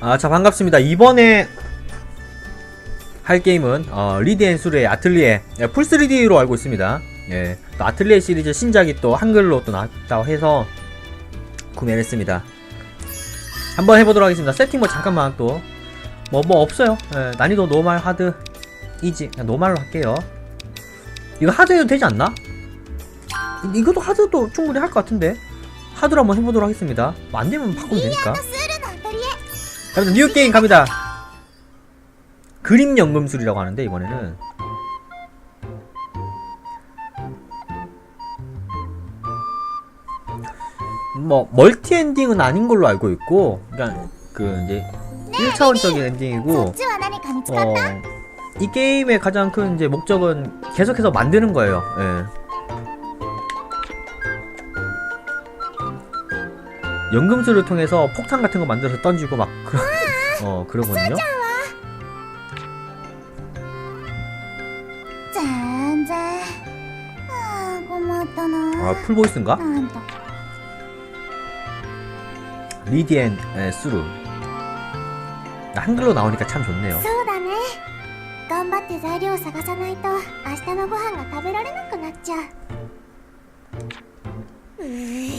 아, 자, 반갑습니다. 이번에 할 게임은, 어, 리드 앤 수르의 아틀리에, 예, 풀 3D로 알고 있습니다. 예, 또 아틀리에 시리즈 신작이 또 한글로 또 나왔다고 해서 구매를 했습니다. 한번 해보도록 하겠습니다. 세팅 뭐 잠깐만 또, 뭐, 뭐 없어요. 예, 난이도 노말, 하드, 이지, 노말로 할게요. 이거 하드 해도 되지 않나? 이- 이것도 하드도 충분히 할 것 같은데? 하드로 한번 해보도록 하겠습니다. 뭐 안 되면 바꾸면 되니까. 아무튼 뉴 게임 갑니다. 그림 연금술이라고 하는데 이번에는 뭐 멀티 엔딩은 아닌 걸로 알고 있고 그러니까 그 이제 1차원적인 엔딩이고 어, 이 게임의 가장 큰 이제 목적은 계속해서 만드는 거예요. 예. 연금술을 통해서 폭탄 같은 거 만들어서 던지고 막 그런 어 그러거든요. 全然ああ困ったな 아 풀보이스인가? なんと 리디앤 에, 수루. 한글로 나오니까 참 좋네요. そうだね頑張って材料を探さないと明日のご飯が食べられなくなっちゃううー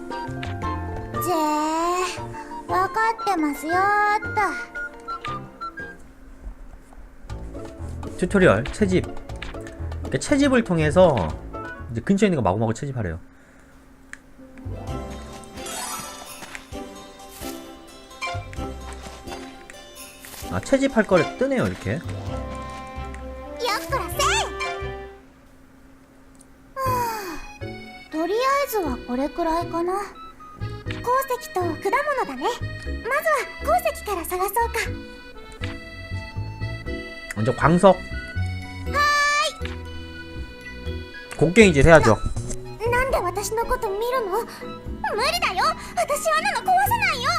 ますよーっと 튜토리얼 채집. 그러니까 채집을 통해서 이제 근처에 있는 거 마구마구 채집하래요. 아 채집할 거를 뜨네요 이렇게. よっこらせいはあとりあえずはこれくらいかな 鉱石と果物だねまずは鉱石から探そうか 먼저 광석. 곡괭이질 해야죠. なんで私のこと見るの無理だよ私あんなの壊さないよ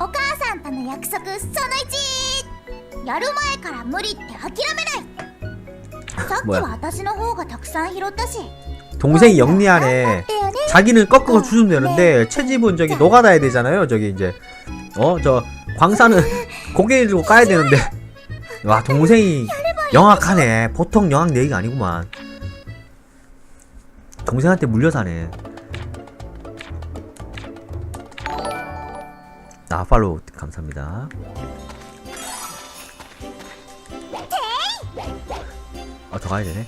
お母さんとの約束その1やる前から無理って諦めないさっき 뭐야 は私の方がたくさん拾ったし 동생이 영리하네. 頑張ってよね 자기는 꺾어 주면 되는데 채집은 저기 노가다야 되잖아요. 저기 이제 어 저 광산은 고개 들고 까야 되는데 와 동생이 영악하네. 보통 영악 내기가 아니구만. 동생한테 물려 사네. 아 팔로우 감사합니다. 아 더 가야 되네.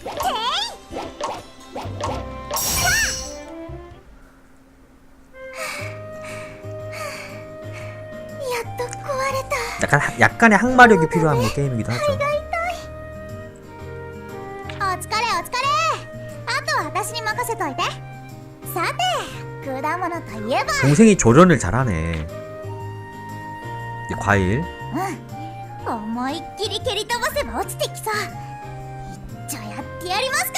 약간 하- 약간의 항마력이 필요한 뭐 게임이기도 하죠. お疲れお疲れあとは私に任せといてさて果物といえば 동생이 조련을 잘하네. 이 과일. うん思いっきり蹴り飛ばせば落ちてきそう一丁やってやりますか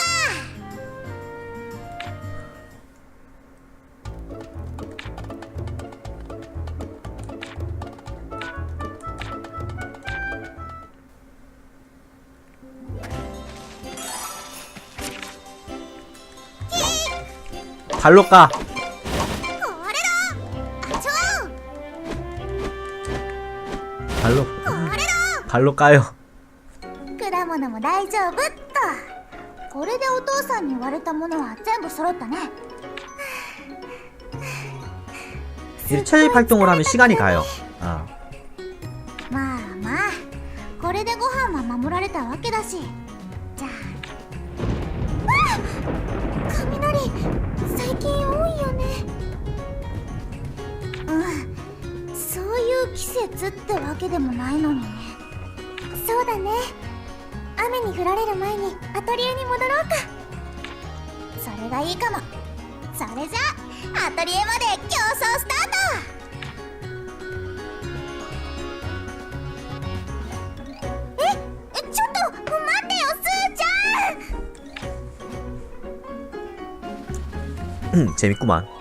발로 까. これだあちょ 발로 これだ 발로 까요. 果物も大丈夫っとこれでお父さんに言われたものは全部揃ったね 이 체육 활동을 하면 시간이 가요. 아. まあまあこれでご飯は守られたわけだし 施設ってわけでもないのにね。そうだね。雨に降られる前にアトリエに戻ろうか。それがいいかも。それじゃアトリエまで競争スタート。チェ재コマン.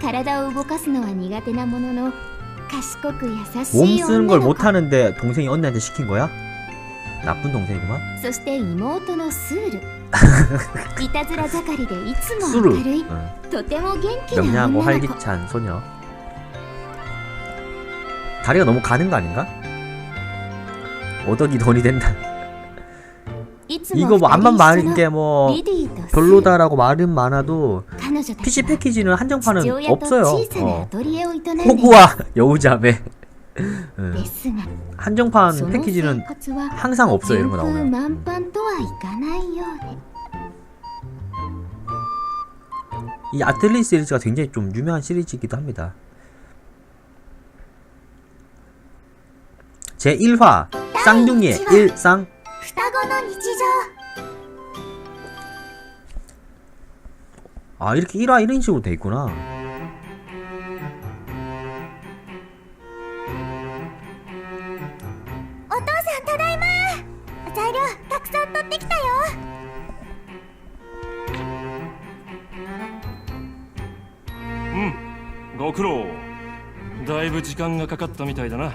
体を動かすのは苦手なものの賢く優し 몸 い 쓰는 女 걸 の子 못하는데 동생이 언니한테 시킨 거야? 나쁜 동생이구만. そして妹のスールいたずら盛りでいつも 수루. 明るい 응. とても元気な女 명량하고 の子 활기찬 소녀. 다리가 너무 가는 거 아닌가? 오덕이 돈이 된다. 이거 뭐 암만 많을 게뭐 별로다라고 말은 많아도 PC 패키지는 한정판은 없어요. 어. 호구와 여우자매. 한정판 패키지는 항상 없어요 이런 거 나오면. 이 아틀리 시리즈가 굉장히 좀 유명한 시리즈이기도 합니다. 제 1화 쌍둥이의 일상 双子の日常 아 이렇게 1화 이런 식으로 돼 있구나. お父さんただいま材料たくさん取ってきたようんご苦労だいぶ時間がかかったみたいだな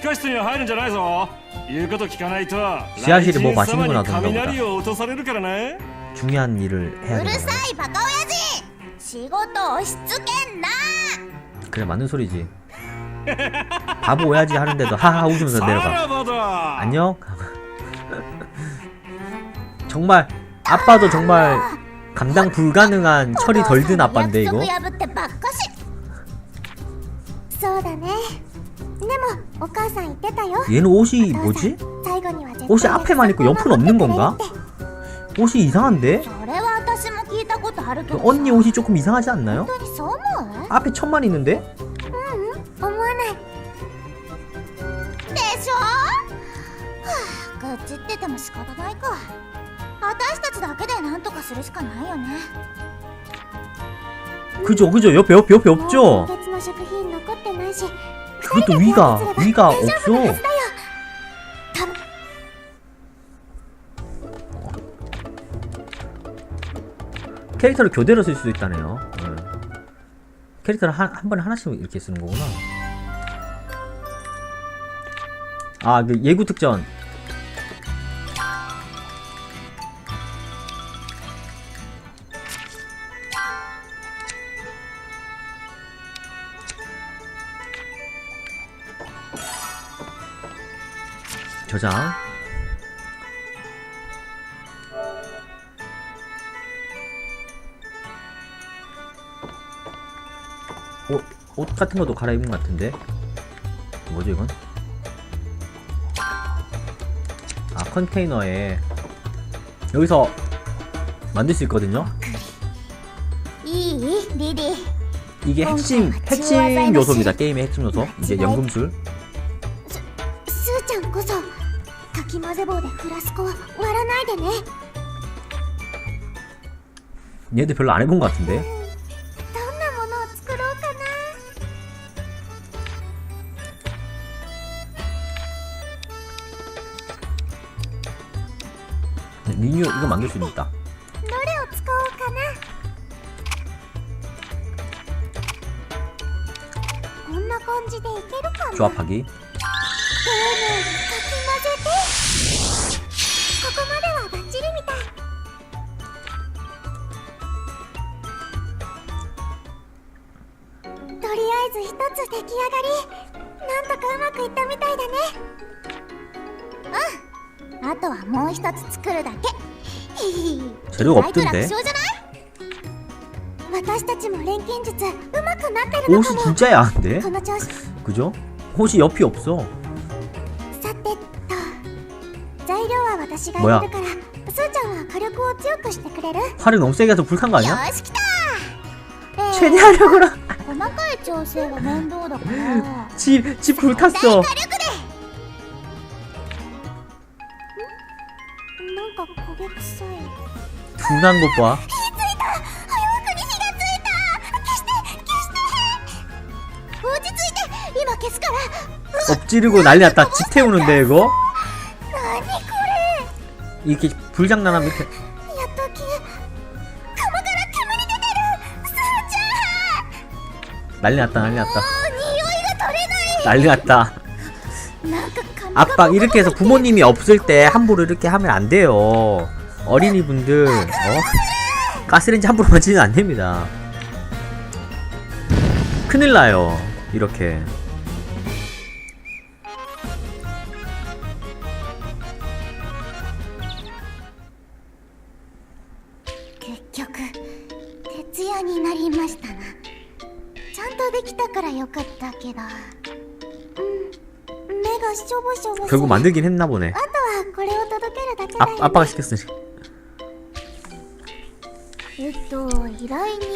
あ地下室には入るんじゃないぞ言うこと聞かないと地下室でもう雷神様に 맛있는거나던가 보다 雷を落とされるからな 중요한 일을 해야 うる 되잖아. さいバカ親父仕事押し付けんな 그래 맞는 소리지. 바보 오야지 하는데도 하하 웃으면서 さ 내려가. らばだ 안녕. 정말 아빠도 정말 감당 불가능한 철이 덜 든 아빠인데 이거. 約束破ってばっかしそうだね 얘는 옷이 뭐지? 옷이 앞에만 있고 옆은 없는 건가? 옷이 이상한데? 그 언니 옷이 조금 이상하지 않나요? 앞에 천만 있는데? 그죠 그죠 옆에 옆에 옆에 없죠? 그것도 위가 위가 없어. 캐릭터를 교대로 쓸 수도 있다네요. 네. 캐릭터를 한, 한 번에 하나씩 이렇게 쓰는 거구나. 아, 그 예구 특전. 보자. 옷, 옷 같은 것도 갈아입은 것 같은데? 뭐죠 이건? 아 컨테이너에 여기서 만들 수 있거든요? 이게 핵심 핵심 요소입니다. 게임의 핵심 요소. 이제 연금술. 風棒でフラスコは割らないでね 얘들 별로 안 해본 것 같은데 どんなものを作ろうかな 리뉴 이거 만들 수 있다 どれを使おうかなこんな感じでいけるかな 조합하기 つ出来上がり。なんとかうまくいったみたいだね。うん。あとはもう一つ作るだけ。私たちも錬金術うまくなってるのかも。진짜야그 죠? 옆이없 어. さてと。材料は私がるから。スーちゃんは火力を強くしてくれる？너무세게해서불거아니 야? 최대 細かい調整は面倒だから 집, 집 大 불탔어 火力でんなんか焦げ臭い 분한 것 봐. 火ついた早くに火がついた消して消して落ち着いて今消すから 엎지르고 난리 났다. 집 태우는데 이거? 何こ 이렇게 불장난하면 이렇게 난리 났다 난리 났다. 난리 났다. 압박 이렇게 해서 부모님이 없을 때 함부로 이렇게 하면 안 돼요. 어린이분들 어? 가스레인지 함부로 만지면 안 됩니다. 큰일 나요 이렇게. 결국 만들긴 했나 보네. 아, 아빠가 시켰으니.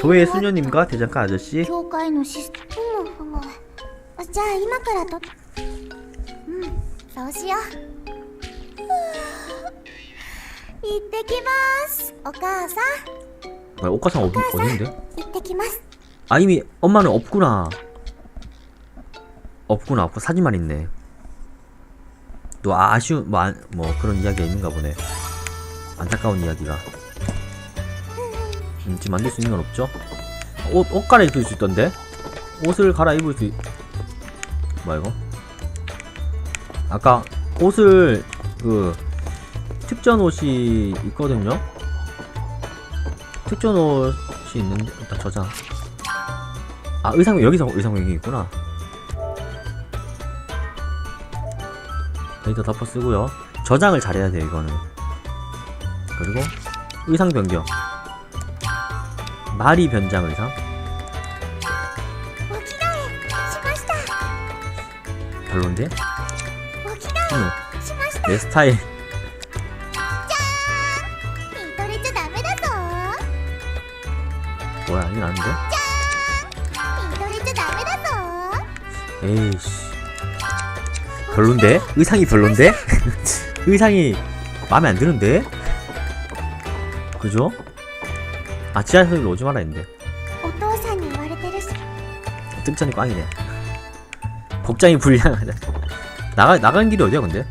교회 수녀님과 대장가 아저씨. 오카상 어디 어딘데? 아 이미 엄마는 없구나. 없구나, 없고 사진만 있네. 또 아- 아쉬운 뭐, 안- 뭐 그런 이야기가 있는가 보네. 안타까운 이야기가. 음, 지금 만들 수 있는 건 없죠? 옷, 옷 갈아입을 수 있던데? 옷을 갈아입을 수 있... 뭐야 이거? 아까 옷을 그 특전 옷이 있거든요? 특전 옷이 있는데 일단 저장. 아 의상 여기서 의상명이 있구나 데이터 덮어 쓰고요. 저장을 잘해야 돼요 이거는. 그리고 의상 변경. 말이 변장 의상. 별론데? 응. 내 스타일. 뭐야 이건 아닌데? 에이씨. 별론데 의상이 별론데 의상이 마음에 안 드는데 그죠 아 지하철로 오지 마라 했는데 お父さんに言われてるし 뜬짠이 꽝이네. 복장이 불량하다. 나가 나간 길이 어디야 근데?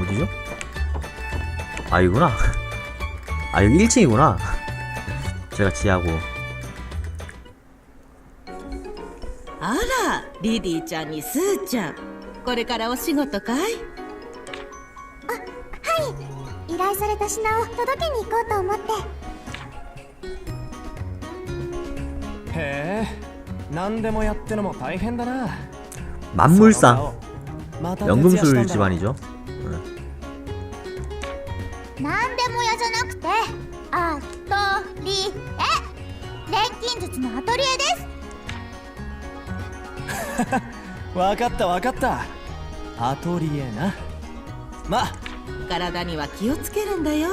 어디죠? 아 이구나. 아 여기 1층이구나. 제가 지하고 あらリディちゃんにスーちゃん これからお仕事かい依頼された品を届けに行こうと思ってへえ何でもやってのも大変だな 만물상 また徹夜した 연금술 んだな 집안이죠. なんでも屋じゃなくてアトリエ錬金術のアトリエです わかったわかったアトリエなまあ体には気をつけるんだよ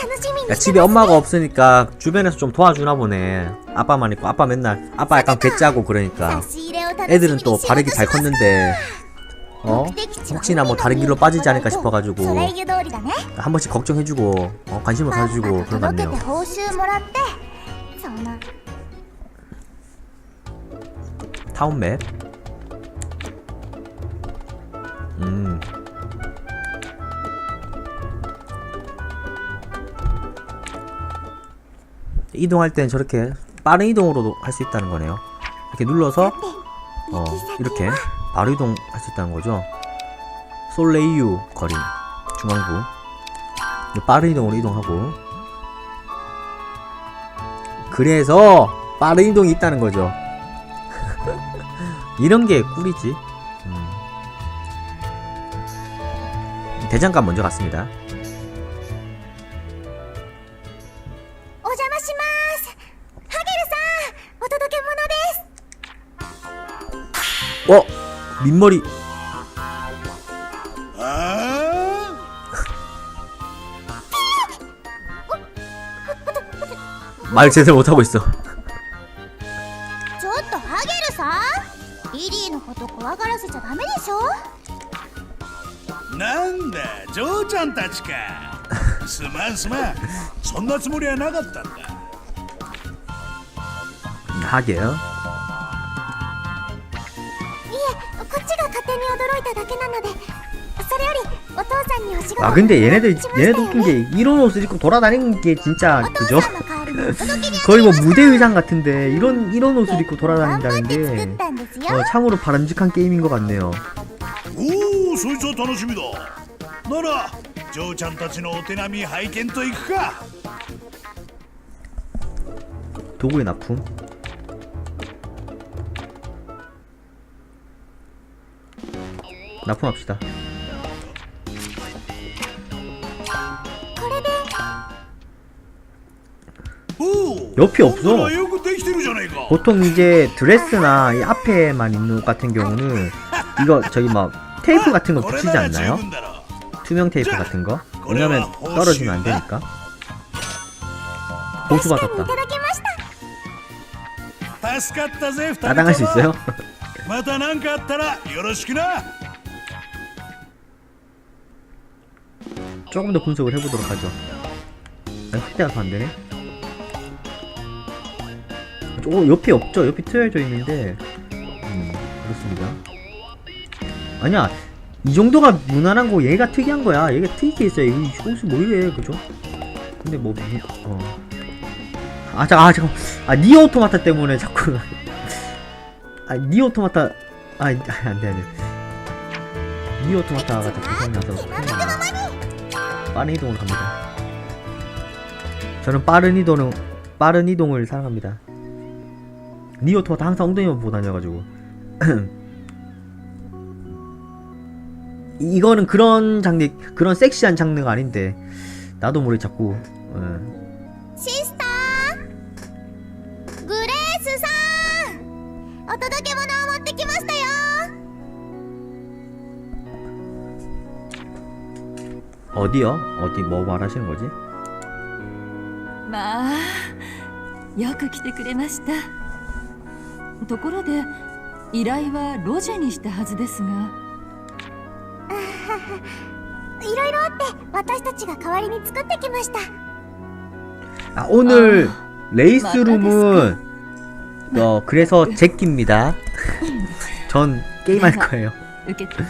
楽しみに 야, 집에 엄마가 없으니까 주변에서 좀 도와주나 보네. 아빠만 있고 아빠 맨날 아빠 약간 괴짜고 差 그러니까 し入れを楽しみに 애들은 또 しよう 바르기 と 잘 します 컸는데 어 혹시나 뭐 다른 길로 빠지지 않을까 싶어가지고 それ湯通りだね 한 번씩 걱정해주고 어, 관심을 パッパ 가져주고 と 그런 것 届け 같네요 타운맵. 음. 이동할 땐 저렇게 빠른 이동으로도 할 수 있다는 거네요. 이렇게 눌러서 어 이렇게 바로 이동할 수 있다는 거죠. 솔레이유 거리 중앙부. 빠른 이동으로 이동하고. 그래서 빠른 이동이 있다는 거죠. 이런 게 꿀이지. 음. 대장간 먼저 갔습니다. 어? 민머리. 아? 말 제대로 못하고 있어. リリーのこと怖がらせちゃダメでしょなんだジョーちゃんたちかすまんすまんそんなつもりはなかったんだ 하게요 いえこっちが勝手に驚いただけなのでそれよりお父さんにお仕事 아 근데 얘네들 しましたよ 얘네들 웃긴 게 이런 옷을 입고 돌아다니는 게 진짜 お父 그죠? さんの代わりにお届けに 거의 뭐 무대 의상 같은데 이런 이런 옷을 입고 頑張 돌아다닌다는 って作っ 게 たんですよ 어, 참으로 바람직한 게임인 것 같네요. おおそいつは楽しみだならジョーちゃんたちのお手並み拝見といくか 도구의 납품. 납품합시다. 옆이 없어. 보통 이제 드레스나 이 앞에만 있는 옷 같은 경우는 이거 저기 막 테이프 같은 거 붙이지 않나요? 투명 테이프 같은 거? 왜냐면 떨어지면 안 되니까. 보수 받았다. 따당할 수 있어요? 조금 더 분석을 해보도록 하죠. 아, 그때 가서 안되네. 어, 옆이 없죠? 옆이 트여져 있는데, 음, 그렇습니다. 아니야, 이 정도가 무난한 거 얘가 특이한 거야. 얘가 특이해 있어요. 이 옷이 뭐 이래, 그죠? 근데 뭐, 무- 어. 아, 자, 아, 잠깐. 아, 니어 오토마타 때문에 자꾸. 아, 니어 오토마타. 아, 안 돼, 안 돼. 니어 오토마타가 자꾸 생각나서. 빠른 이동을 갑니다. 저는 빠른 이동은 빠른 이동을 사랑합니다. 니오토마타 항상 엉덩이만 보고 다녀가지고 이- 이거는 그런 장르 그런 섹시한 장르가 아닌데 나도 모르게 자꾸 어, シスターグレースさんお届け物を持ってきましたよ 어디요? 어디 뭐 말하시는 거지? まあよく来てくれました ところで依頼はロジェにしたはずですがいろいろあって私たちが代わりに作ってきました 아 오늘 레이스룸은 어 그래서 제끼입니다. 전 게임할 거예요. 受けて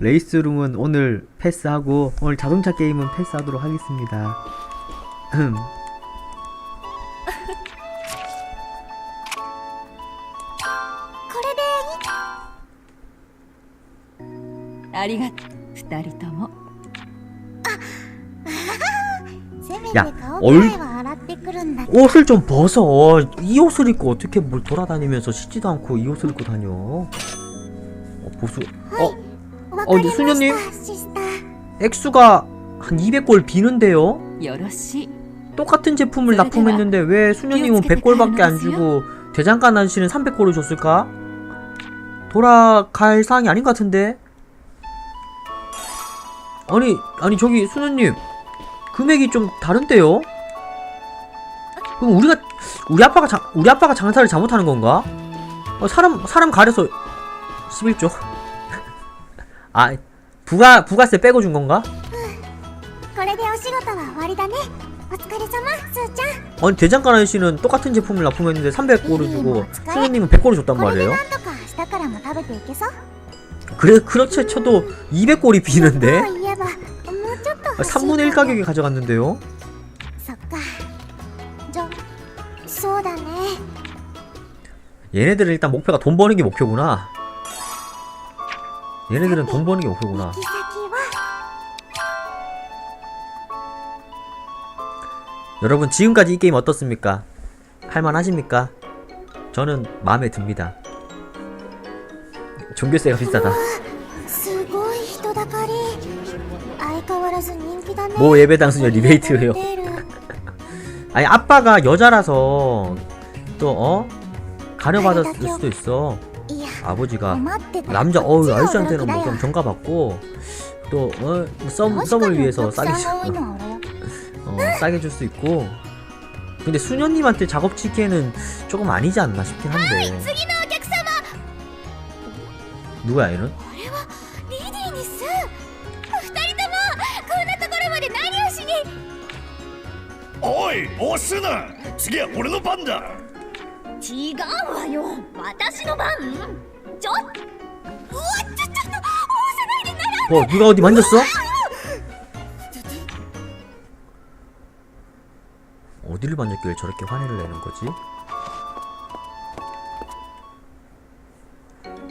레이스룸은 오늘 패스하고 오늘 자동차 게임은 패스하도록 하겠습니다. ありがとう二人ともせめやて顔くらいは洗ってくるんだ 옷을 좀 벗어. 이 옷을 입고 어떻게 뭘 돌아다니면서 씻지도 않고 이 옷을 입고 다녀. 어, 보수. 어, わかりまあ수녀님 したシスター 액수가 한 200골 비는데요? よろしい 똑같은 제품을 그래, 납품했는데 왜 수녀님은 끼워주게 100골밖에 안 대단하세요? 주고 대장간 아저씨는 300골을 줬을까? 돌아갈 사항이 아닌 것 같은데? 아니 아니 저기 수녀님 금액이 좀 다른데요? 그럼 우리가 우리 아빠가 자, 우리 아빠가 장사를 잘못하는 건가? 어, 사람 사람 가려서 11조 아 부가 부가세 빼고 준 건가? 아니 대장간 아저씨는 똑같은 제품을 납품했는데 300골을 주고 수녀님은 100골을 줬단 말이에요? 그래 그렇죠 쳐도 200골이 비는데? 3분의 1 아, 가격에 가져갔는데요? 얘네들은 일단 목표가 돈 버는 게 목표구나. 얘네들은 돈 버는 게 목표구나. 여러분 지금까지 이 게임 어떻습니까? 할만하십니까? 저는 마음에 듭니다. 종교세가 비싸다. 모 예배당 수녀 리베이트요. 아니 아빠가 여자라서 또 어? 가려받았을 수도 있어. 아버지가 남자 어 아저씨한테는 뭐좀 정가 받고 또 어, 뭐 썸을 위해서 싸게 어, 싸게 줄 수 있고. 근데 수녀님한테 작업 치기에는 조금 아니지 않나 싶긴 한데. 누구야 얘는? リディにす二人ともこんなところまで何をしにおい押すな次は俺の番だ違うわよ私の番ちょうわちょちょっと押さないでなら 뭐 누가 어디 만졌어? 어디를 만졌길래 저렇게 화내를 내는 거지?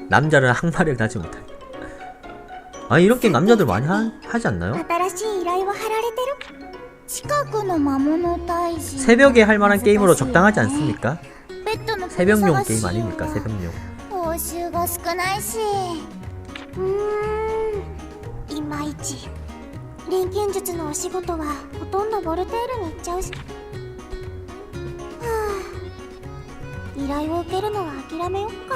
남자를 항마를 하지 못해. 아 이런 게임 남자들 많이 하, 하지 않나요? 新しい依頼は貼られてる近くの魔物退治 새벽에 할 만한 게임으로 적당하지 않습니까? ベッドの 새벽용 探し 게임 아닙니까? 새벽용. 報酬が少ないしうーんいまいち錬金術のお仕事はほとんどボルテールに行っちゃうしはあ依頼を受けるのは諦めよっか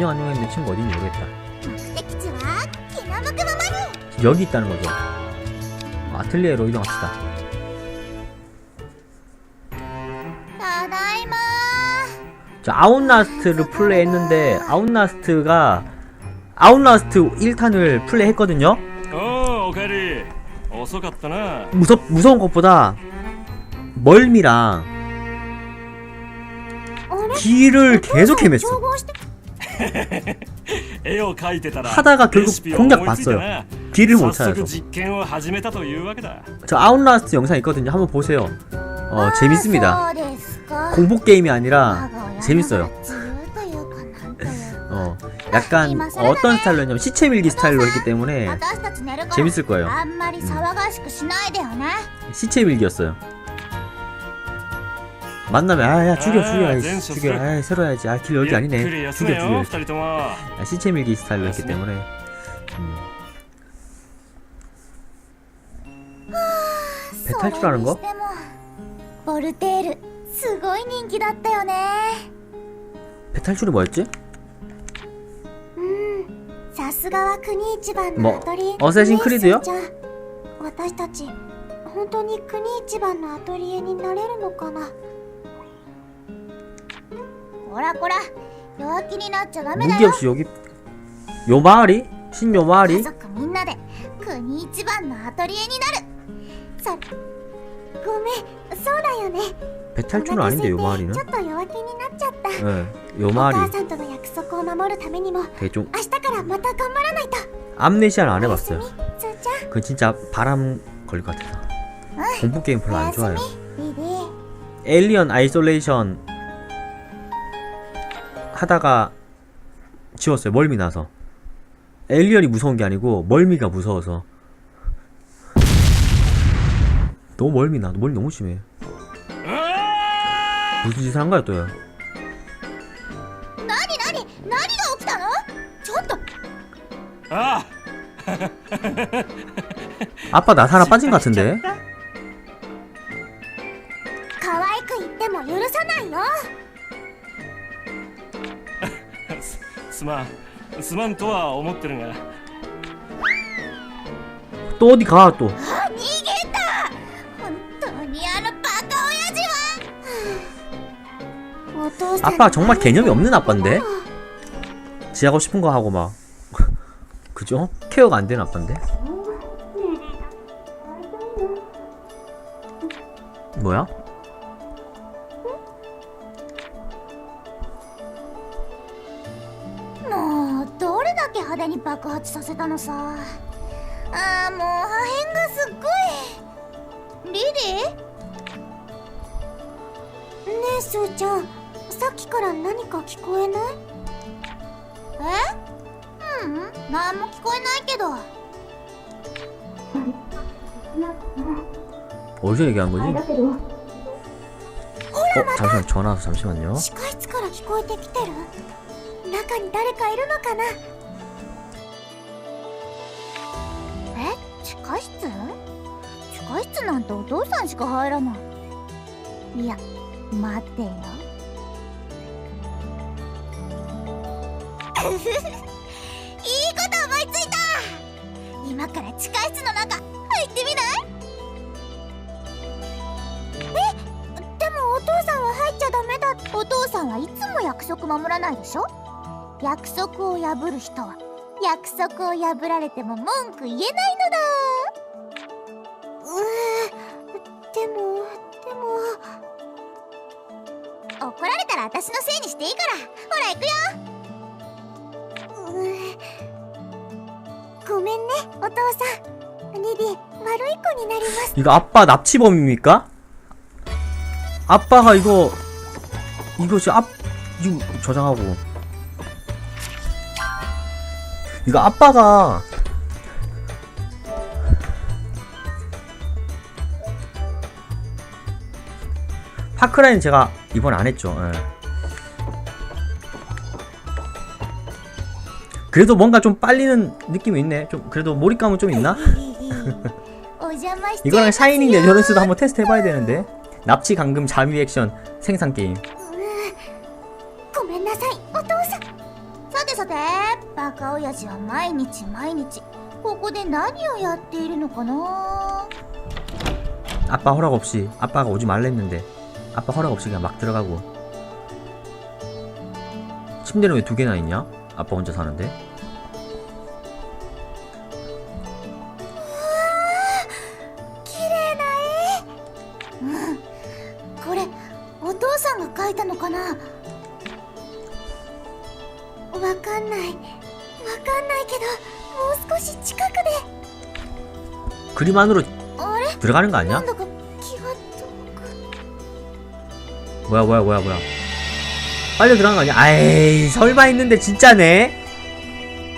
안녕 안녕 했는데 친구 어딘지 모르겠다. 여기 있다는 거죠? 아틀리에로 이동합시다. 자 아웃라스트를 플레이했는데 아웃라스트가 아웃라스트 1탄을 플레이했거든요? 무섭, 무서운 것보다 멀미랑 길을 계속 헤맸어. 하다가 결국 공략 봤어요. 딜을 못 찾아서. 저 아웃라스트 영상 있거든요. 한번 보세요. 어 아, 재밌습니다. 공포 게임이 아니라 아, 재밌어요. 어 약간 아, 어떤 스타일로냐면 시체 밀기 스타일로 했기 때문에 재밌을 거예요. 음. 시체 밀기였어요. 만나면 아야 아, 아, 죽여 죽여. 아이, 죽여. 아이, 새로 해야지. 아길 여기 아니네. 죽여 죽여. 아, 시체 밀기 스타일로 했기 때문에. 음. 배탈 줄 아는 거? 모르테르 すごい人気だったよね 배탈출이 뭐였지? 음, さすがは国一番の 뭐, 어쌔신 크리드요? 私たち本当に国一番のアトリエになれるのかなこらこら弱気になっちゃダメだ 무기 よ 없이 여기 요 마을이? 신요 家 마을이? 族みんなで国一番のアトリエになるそごめんそうだよね 배탈출은 아닌데 요 마을이는? ちょっと弱気になっちゃった 예, 요 お母 마을이 さんとの約束を守るためにも 되게 좀 明日からまた頑張らないと 암네시아를 안 おやす 해봤어요 みすーちゃん 그건 진짜 바람 걸릴 것 같아서 공포 게임 별로 안 좋아해요 リリー 에일리언 아이솔레이션 하다가 지웠어요. 멀미 나서. 엘리언이 무서운 게 아니고 멀미가 무서워서. 너무 멀미 나. 멀미 너무 심해. 무슨 짓을 한 거야 또야? 나니 나니 나니가 옥타노? 어? 저도. 아. 아빠 나 하나 빠진 것 같은데. すすまんすまんとは思ってるが 또 어디 가 또? あ逃げた本当にあのバカ親父はお父さん 아빠 정말 개념이 없는 아빠인데? 지 하고 싶은 거 하고 막 그죠? 케어가 안 되는 아빠인데? 뭐야? 発させたのさ。あーもう破片がすっごい。リリー？ねえ翔ちゃん。さっきから何か聞こえない？え？ううん。何も聞こえないけど。おじ서얘기한じ 지? 어, 잠시전화 잠시만 요. 地下室から聞こえてきてる？中に誰かいるのかな？地下室？地下室なんてお父さんしか入らない。いや待ってよ。いいこと思いついた。今から地下室の中入ってみない？えでもお父さんは入っちゃダメだ。お父さんはいつも約束守らないでしょ？約束を破る人は約束を破られても文句言えないのだ。 이거 아빠 납치범입니까? 아빠가 이거 이거 지금 앞 이거 저장하고 이거 아빠가 파크라인 제가 이번 안 했죠. 예. 그래도 뭔가 좀 빨리는 느낌이 있네. 좀 그래도 몰입감은 좀 있나? 이거랑 샤이닝 레저런스도 한번 테스트 해봐야 되는데. 납치 감금 잠입 액션 생산 게임. 아빠 허락 없이 아빠가 오지 말랬는데 아빠 허락 없이 그냥 막 들어가고. 침대는 왜 두 개나 있냐? 아빠 혼자 사는데? んが描いたのかなわかんないわかんないけどもう少し近くで 그림 안으로 あれ 들어가는 거 な 아니야? んだか気が遠く 뭐야 뭐야 뭐야 뭐야 빨리 들어간 거 아니야? 아이 설마 했는데 진짜네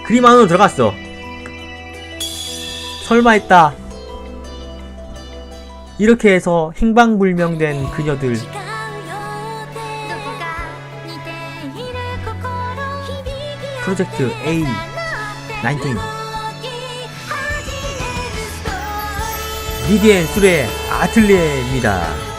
그림 안으로 들어갔어 설마 했다 이렇게 해서 행방불명된 그녀들 ど 프로젝트 A 19 리디앤 술의 아틀리에입니다